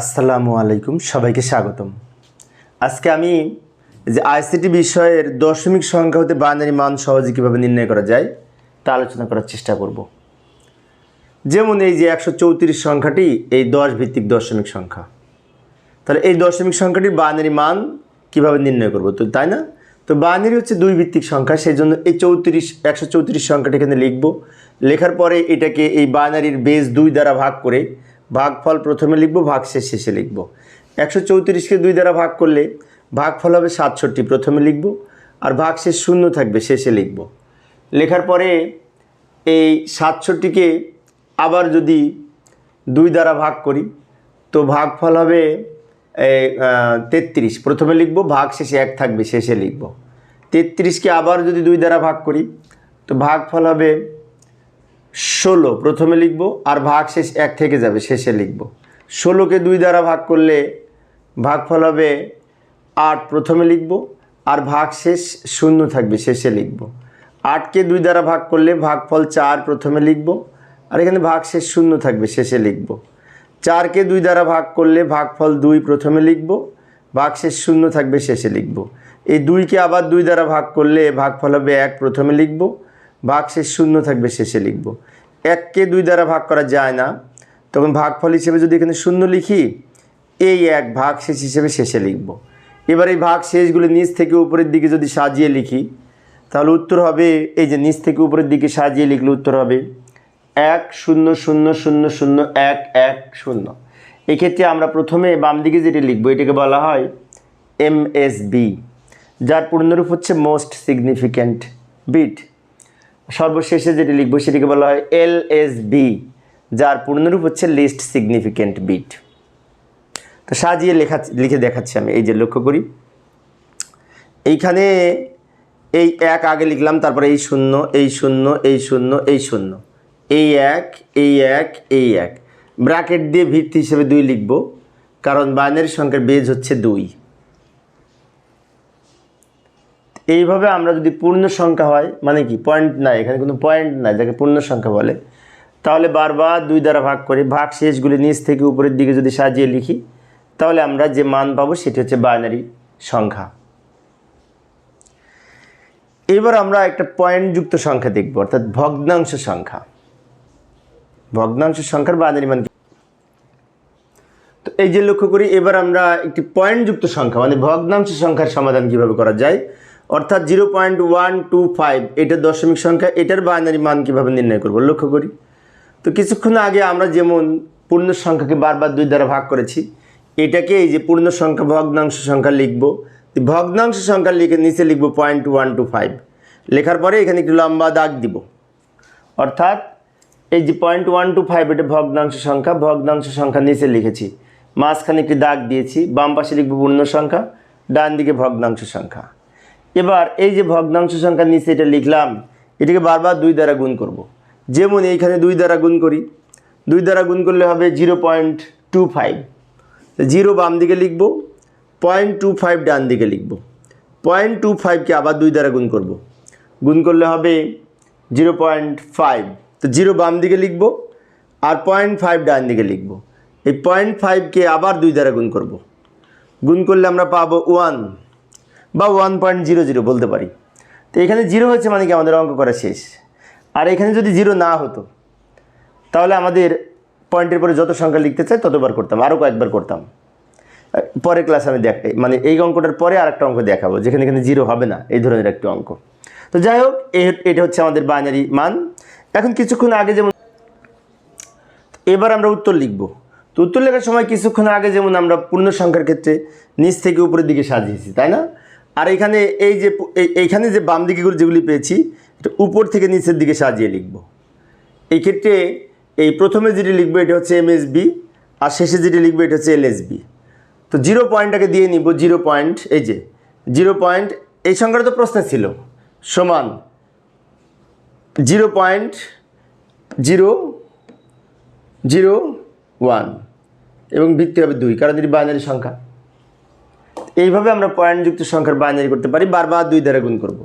আসসালামু আলাইকুম, সবাইকে স্বাগতম। আজকে আমি যে আইসিটি বিষয়ের দশমিক সংখ্যা হতে বাইনারি মান সহজে কীভাবে নির্ণয় করা যায়, তা আলোচনা করার চেষ্টা করব। যেমন এই যে একশো চৌত্রিশ সংখ্যাটি, এই দশ ভিত্তিক দশমিক সংখ্যা। তাহলে এই দশমিক সংখ্যাটির বাইনারি মান কীভাবে নির্ণয় করব? তো তাই না? তো বাইনারি হচ্ছে দুই ভিত্তিক সংখ্যা সেই জন্য এই চৌত্রিশ, একশো চৌত্রিশ সংখ্যাটি এখানে লিখব। লেখার পরে এটাকে এই বাইনারির বেস দুই দ্বারা ভাগ করে ভাগফল প্রথমে লিখব, ভাগশেষ শেষে লিখব। একশো চৌত্রিশকে দুই দ্বারা ভাগ করলে ভাগফল হবে সাতষট্টি, প্রথমে লিখব, আর ভাগশেষ শূন্য থাকবে, শেষে লিখব। লেখার পরে এই সাতষট্টিকে আবার যদি দুই দ্বারা ভাগ করি, তো ভাগফল হবে তেত্রিশ। প্রথমে লিখব ভাগ শেষে এক থাকবে, শেষে লিখব। তেত্রিশকে আবার যদি দুই দ্বারা ভাগ করি, তো ভাগফল হবে ষোলো, প্রথমে লিখব আর ভাগ শেষ এক থেকে যাবে, শেষে লিখব। ষোলোকে দুই দ্বারা ভাগ করলে ভাগফল হবে আট, প্রথমে লিখব আর ভাগ শেষ শূন্য থাকবে, শেষে লিখব। আটকে দুই দ্বারা ভাগ করলে ভাগফল চার, প্রথমে লিখব আর এখানে ভাগ শেষ শূন্য থাকবে, শেষে লিখব। চারকে দুই দ্বারা ভাগ করলে ভাগফল দুই, প্রথমে লিখব ভাগশেষ শূন্য থাকবে, শেষে লিখব। এই দুইকে আবার দুই দ্বারা ভাগ করলে ভাগফল হবে এক, প্রথমে লিখব ভাগশেষ শূন্য থাকবে, শেষে লিখব। এককে দুই দ্বারা ভাগ করা যায় না। তখন ভাগফল হিসেবে যদি এখানে শূন্য লিখি, এই এক ভাগ শেষ হিসেবে শেষে লিখব। এবার এই ভাগ শেষগুলো নিচ থেকে উপরের দিকে যদি সাজিয়ে লিখি, তাহলে উত্তর হবে, এই যে নিচ থেকে উপরের দিকে সাজিয়ে লিখলে উত্তর হবে, এক শূন্য শূন্য শূন্য শূন্য এক এক শূন্য। এক্ষেত্রে আমরা প্রথমে বাম দিকে যেটি লিখব, এটাকে বলা হয় এম এস বি, যার পূর্ণরূপ হচ্ছে মোস্ট সিগনিফিক্যান্ট বিট। সর্বশেষে যেটি লিখব সেটিকে বলা হয় এল এস বি, যার পূর্ণরূপ হচ্ছে লিস্ট সিগনিফিক্যান্ট বিট তো সাজিয়ে লেখা, লিখে দেখাচ্ছি আমি, এই যে লক্ষ্য করি। এইখানে এই এক আগে লিখলাম, তারপরে এই শূন্য এই শূন্য এই শূন্য এই শূন্য। এই এক এই এক এই এক। ব্র্যাকেট দিয়ে ভিত্তি হিসেবে দুই লিখব, কারণ বাইনারি সংখ্যার বেজ হচ্ছে দুই। এইভাবে আমরা যদি পূর্ণ সংখ্যা হয় মানে কি পয়েন্ট নাই, এখানে কোনো পয়েন্ট নাই, যাকে পূর্ণ সংখ্যা বলে, তাহলে বারবার দুই দ্বারা ভাগ করে ভাগ শেষগুলি নিচ থেকে উপরের দিকে যদি সাজিয়ে লিখি, তাহলে আমরা যে মান পাবো সেটি হচ্ছে বাইনারি সংখ্যা এবার আমরা একটা পয়েন্টযুক্ত সংখ্যা দেখব, অর্থাৎ ভগ্নাংশ সংখ্যা ভগ্নাংশ সংখ্যার বাইনারি মান? তো এই যে লক্ষ্য করি, এবার আমরা একটি পয়েন্টযুক্ত সংখ্যা মানে ভগ্নাংশ সংখ্যার সমাধান কীভাবে করা যায় অর্থাৎ zero point one two five এটা দশমিক সংখ্যা, এটার বাইনারি মান কীভাবে নির্ণয় করব? লক্ষ্য করি। তো কিছুক্ষণ আগে আমরা যেমন পূর্ণ সংখ্যাকে বারবার দুই দ্বারা ভাগ করেছি, এটাকে এই যে পূর্ণ সংখ্যা, ভগ্নাংশ সংখ্যা লিখব। ভগ্নাংশ সংখ্যা লিখে নিচে লিখব পয়েন্ট ওয়ান টু ফাইভ। লেখার পরে এখানে একটু লম্বা দাগ দিব। অর্থাৎ এই যে পয়েন্ট ওয়ান টু ফাইভ, এটা ভগ্নাংশ সংখ্যা ভগ্নাংশ সংখ্যা নিচে লিখেছি। মাঝখানে একটি দাগ দিয়েছি, বাম পাশে লিখব পূর্ণ সংখ্যা, ডান দিকে ভগ্নাংশ সংখ্যা। এবার এই যে ভগ্নাংশ সংখ্যা নিচে এটা লিখলাম, এটাকে বারবার দুই দ্বারা গুণ করব। যেমন এইখানে দুই দ্বারা গুণ করি, দুই দ্বারা গুণ করলে হবে zero point two five zero বাম দিকে লিখব, পয়েন্ট টু ফাইভ ডান দিকে লিখব পয়েন্ট টু ফাইভকে আবার দুই দ্বারা গুণ করব। গুণ করলে হবে জিরো পয়েন্ট ফাইভ তো জিরো বাম দিকে লিখব আর পয়েন্ট ফাইভ ডান দিকে লিখব এই পয়েন্ট ফাইভকে আবার দুই দ্বারা গুণ করব। গুণ করলে আমরা পাবো ওয়ান বা ওয়ান পয়েন্ট জিরো জিরো বলতে পারি। তো এখানে জিরো হচ্ছে মানে কি আমাদের অঙ্ক করা শেষ। আর এখানে যদি জিরো না হতো, তাহলে আমাদের পয়েন্টের পরে যত সংখ্যা লিখতে চাই ততবার করতাম আরও কয়েকবার করতাম। পরের ক্লাসে আমি দেখ মানে এই অঙ্কটার পরে আরেকটা অঙ্ক দেখাবো, যেখানে এখানে জিরো হবে না, এই ধরনের একটি অঙ্ক। তো যাই হোক এটা হচ্ছে আমাদের বাইনারি মান। এখন কিছুক্ষণ আগে যেমন এবার আমরা উত্তর লিখব। তো উত্তর লেখার সময় কিছুক্ষণ আগে যেমন আমরা পূর্ণ সংখ্যার ক্ষেত্রে নিচ থেকে উপরের দিকে সাজিয়েছি, তাই না? আর এখানে এই যে এই- এইখানে যে বাম দিকেগুলো যেগুলি পেয়েছি, এটা উপর থেকে নিচের দিকে সাজিয়ে লিখব। এই ক্ষেত্রে এই প্রথমে যেটি লিখব, এটা হচ্ছে এমএসবি আর শেষে যেটি লিখব, এটা হচ্ছে এলএসবি তো জিরো পয়েন্টটাকে দিয়ে নিব, জিরো পয়েন্ট, এই যে, জিরো পয়েন্ট, এই সংখ্যাটা তো প্রশ্নে ছিল, সমান zero point, zero zero, one, এবং ভিত্তি হবে দুই, কারণ এটি বাইনারি সংখ্যা। এইভাবে আমরা পয়েন্টযুক্ত সংখ্যার বাইনারি করতে পারি, বারবার দুই দ্বারা গুণ করব।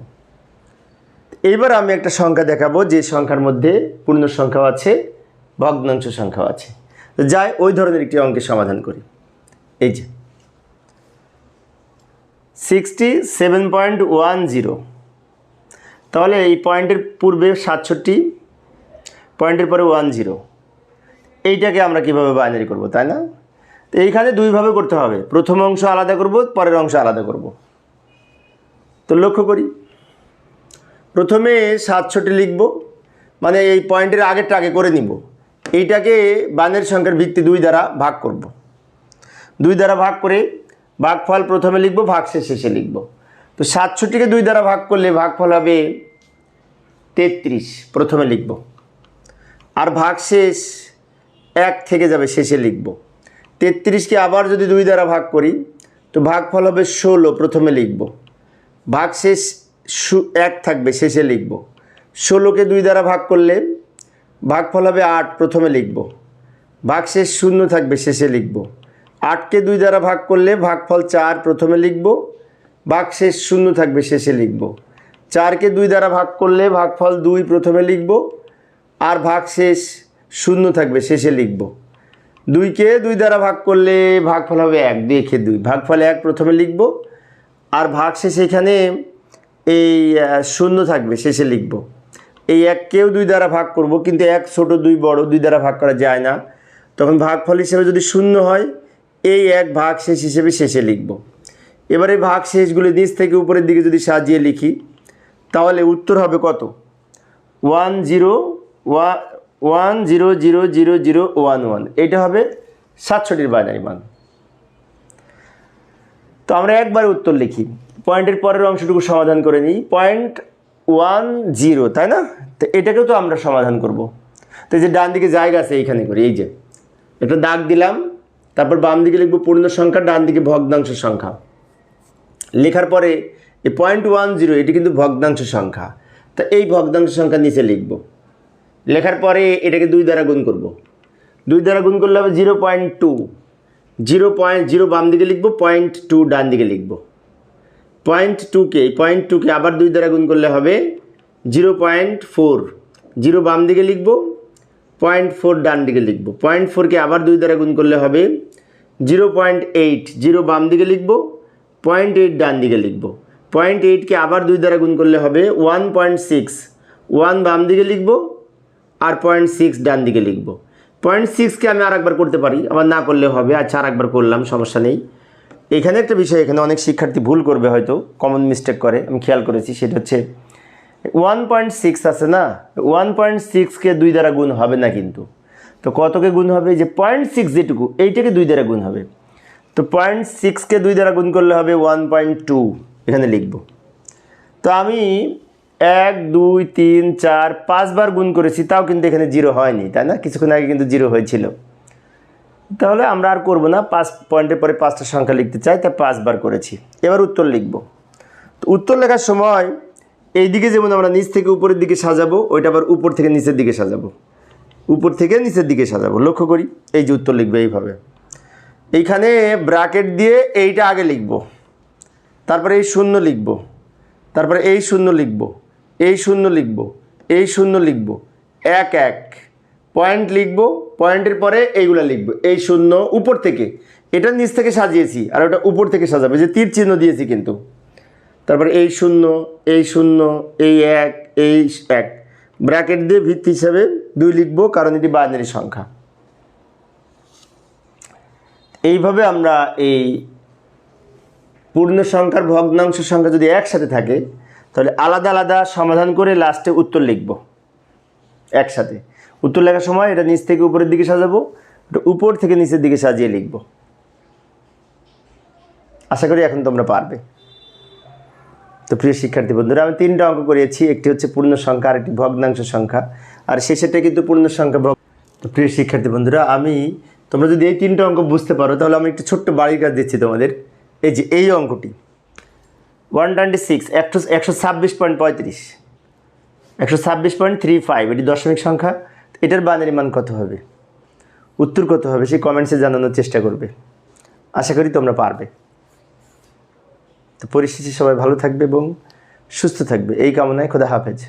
এইবার আমি একটা সংখ্যা দেখাবো, যে সংখ্যার মধ্যে পূর্ণ সংখ্যাও আছে, ভগ্নাংশ সংখ্যাও আছে। যাই, ওই ধরনের একটি অঙ্কের সমাধান করি। এই যে। Sixty seven point one zero তাহলে এই পয়েন্টের পূর্বে সাতষট্টি, পয়েন্টের পরে ওয়ান জিরো এইটাকে আমরা কীভাবে বাইনারি করব, তাই না? তো এইখানে দুইভাবে করতে হবে। প্রথম অংশ আলাদা করব, পরের অংশ আলাদা করব। তো লক্ষ্য করি। প্রথমে সাতষট্টি লিখব মানে এই পয়েন্টের আগেরটা আগে করে নিব। এইটাকে বানের সংখ্যার ভিত্তি দুই দ্বারা ভাগ করব। দুই দ্বারা ভাগ করে ভাগফল প্রথমে লিখব, ভাগশেষ শেষে লিখব। তো সাতষট্টিকে দুই দ্বারা ভাগ করলে ভাগফল হবে তেত্রিশ, প্রথমে লিখব। আর ভাগশেষ এক থেকে যাবে, শেষে লিখব। তেত্রিশকে আবার যদি দুই দ্বারা ভাগ করি, তো ভাগফল হবে ষোলো, প্রথমে লিখব। ভাগশেষ শু- এক থাকবে, শেষে লিখব। ষোলোকে দুই দ্বারা ভাগ করলে ভাগফল হবে আট, প্রথমে লিখব। ভাগশেষ শূন্য থাকবে, শেষে লিখব। আটকে দুই দ্বারা ভাগ করলে ভাগফল চার, প্রথমে লিখব। ভাগশেষ শূন্য থাকবে, শেষে লিখব। চারকে দুই দ্বারা ভাগ করলে ভাগফল দুই, প্রথমে লিখব। আর ভাগশেষ শূন্য থাকবে, শেষে লিখব। দুইকে দুই দ্বারা ভাগ করলে ভাগফল হবে এক, দুই একে দুই। ভাগফল এক প্রথমে লিখব, আর ভাগশেষ এখানে এই শূন্য থাকবে, শেষে লিখব। এই এককেও দুই দ্বারা ভাগ করব, কিন্তু এক ছোট, দুই বড়, দুই দ্বারা ভাগ করা যায় না। তখন ভাগফল হিসেবে যদি শূন্য হয়, এই এক ভাগ শেষ হিসেবে শেষে লিখব। এবারে ভাগ শেষগুলো নিচ থেকে উপরের দিকে যদি সাজিয়ে লিখি, তাহলে উত্তর হবে কত? One zero one zero zero zero zero one one এটা হবে সাতষট্টির বাইনারি মান। তো আমরা একবার উত্তর লিখি। পয়েন্টের পরের অংশটুকু সমাধান করে নিই। পয়েন্ট ওয়ান জিরো তাই না? তো এটাকেও তো আমরা সমাধান করব। তো যে ডান দিকে জায়গা আছে এইখানে করি, এই যে। একটা দাগ দিলাম, তারপর বাম দিকে লিখব পূর্ণ সংখ্যা, ডান দিকে ভগ্নাংশ সংখ্যা। লেখার পরে এই পয়েন্ট ওয়ান জিরো এটি কিন্তু ভগ্নাংশ সংখ্যা। তা এই ভগ্নাংশ সংখ্যা নিচে লিখব। লেখার পরে এটাকে দুই দ্বারা গুণ করব। দুই দ্বারা গুণ করলে হবে zero point two. Zero point, zero বাম দিকে লিখব, পয়েন্ট টু ডান দিকে লিখব। পয়েন্ট টুকে পয়েন্ট টুকে আবার দুই দ্বারা গুণ করলে হবে জিরো পয়েন্ট ফোর। জিরো বাম দিকে লিখব, পয়েন্ট ফোর ডান দিকে লিখব। পয়েন্ট ফোরকে আবার দুই দ্বারা গুণ করলে হবে জিরো পয়েন্ট এইট। জিরো বাম দিকে লিখব, পয়েন্ট এইট ডান দিকে লিখব। পয়েন্ট এইটকে আবার দুই দ্বারা গুণ করলে হবে ওয়ান পয়েন্ট সিক্স। ওয়ান বাম দিকে লিখব আর পয়েন্ট সিক্স ডান দিকে লিখব। পয়েন্ট সিক্সকে আমি আর একবার করতে পারি, আবার না করলে হবে আচ্ছা আর একবার করলাম, সমস্যা নেই। এখানে একটা বিষয়, এখানে অনেক শিক্ষার্থী ভুল করবে হয়তো কমন মিস্টেক করে, আমি খেয়াল করেছি, সেটা হচ্ছে ওয়ান পয়েন্ট সিক্স আছে না? ওয়ান পয়েন্ট সিক্সকে দুই দ্বারা গুণ হবে না কিন্তু। তো কতকে গুণ হবে? যে পয়েন্ট সিক্স যেটুকু, এইটাকে দুই দ্বারা গুণ হবে। তো পয়েন্ট সিক্সকে দুই দ্বারা গুণ করলে হবে ওয়ান পয়েন্ট টু এখানে লিখব। তো আমি এক, দুই, তিন, চার, পাঁচবার গুণ করেছি, তাও কিন্তু এখানে জিরো হয়নি, তাই না? কিছুক্ষণ আগে কিন্তু জিরো হয়েছিল। তাহলে আমরা আর করব না, পাঁচ পয়েন্টের পরে পাঁচটা সংখ্যা লিখতে চাই তাই পাঁচবার করেছি। এবার উত্তর লিখব। তো উত্তর লেখার সময় এই দিকে যেমন আমরা নিচ থেকে উপরের দিকে সাজাবো, ওইটা আবার উপর থেকে নিচের দিকে সাজাবো। উপর থেকে নিচের দিকে সাজাবো, লক্ষ্য করি, এই যে উত্তর লিখবে এইভাবে। এইখানে ব্র্যাকেট দিয়ে এইটা আগে লিখব, তারপরে এই শূন্য লিখব, তারপরে এই শূন্য লিখব। এই শূন্য লিখব, এই শূন্য লিখব, এক এক। পয়েন্ট লিখব পয়েন্টের পরে এইগুলো লিখব, এই শূন্য উপর থেকে। এটা নিচ থেকে সাজিয়েছি আর ওটা উপর থেকে সাজাবে যে তীর চিহ্ন দিয়েছি কিন্তু। তারপরে এই শূন্য এই শূন্য, এই এক এই এক। ব্র্যাকেট দিয়ে ভিত্তি হিসাবে দুই লিখব, কারণ এটি বাইনারি সংখ্যা। এইভাবে আমরা এই পূর্ণ সংখ্যার ভগ্নাংশ সংখ্যা যদি একসাথে থাকে তাহলে আলাদা আলাদা সমাধান করে লাস্টে উত্তর লিখব একসাথে। উত্তর লেখার সময় এটা নিচ থেকে উপরের দিকে সাজাবো, এটা উপর থেকে নিচের দিকে সাজিয়ে লিখব। আশা করি এখন তোমরা পারবে। তো প্রিয় শিক্ষার্থী বন্ধুরা, আমি তিনটা অঙ্ক করিয়েছি, একটি হচ্ছে পূর্ণ সংখ্যা আর একটি ভগ্নাংশ সংখ্যা, আর শেষেরটা কিন্তু পূর্ণ সংখ্যা তো প্রিয় শিক্ষার্থী বন্ধুরা, আমি তোমরা যদি এই তিনটা অঙ্ক বুঝতে পারো, তাহলে আমি একটি ছোট্ট বাড়ির কাজ দিচ্ছি তোমাদের। এই যে এই অঙ্কটি ওয়ান টোয়েন্টি সিক্স একশো একশো ছাব্বিশ পয়েন্ট পঁয়ত্রিশ। একশো ছাব্বিশ পয়েন্ট থ্রি ফাইভ এটি দশমিক সংখ্যা। এটার বানারি মান কত হবে? উত্তর কত হবে? সেই কমেন্টসে জানানোর চেষ্টা করবে। আশা করি তোমরা পারবে। তো পরিস্থিতি সবাই ভালো থাকবে এবং সুস্থ থাকবে। এই কামনায় খোদা হাফেজ।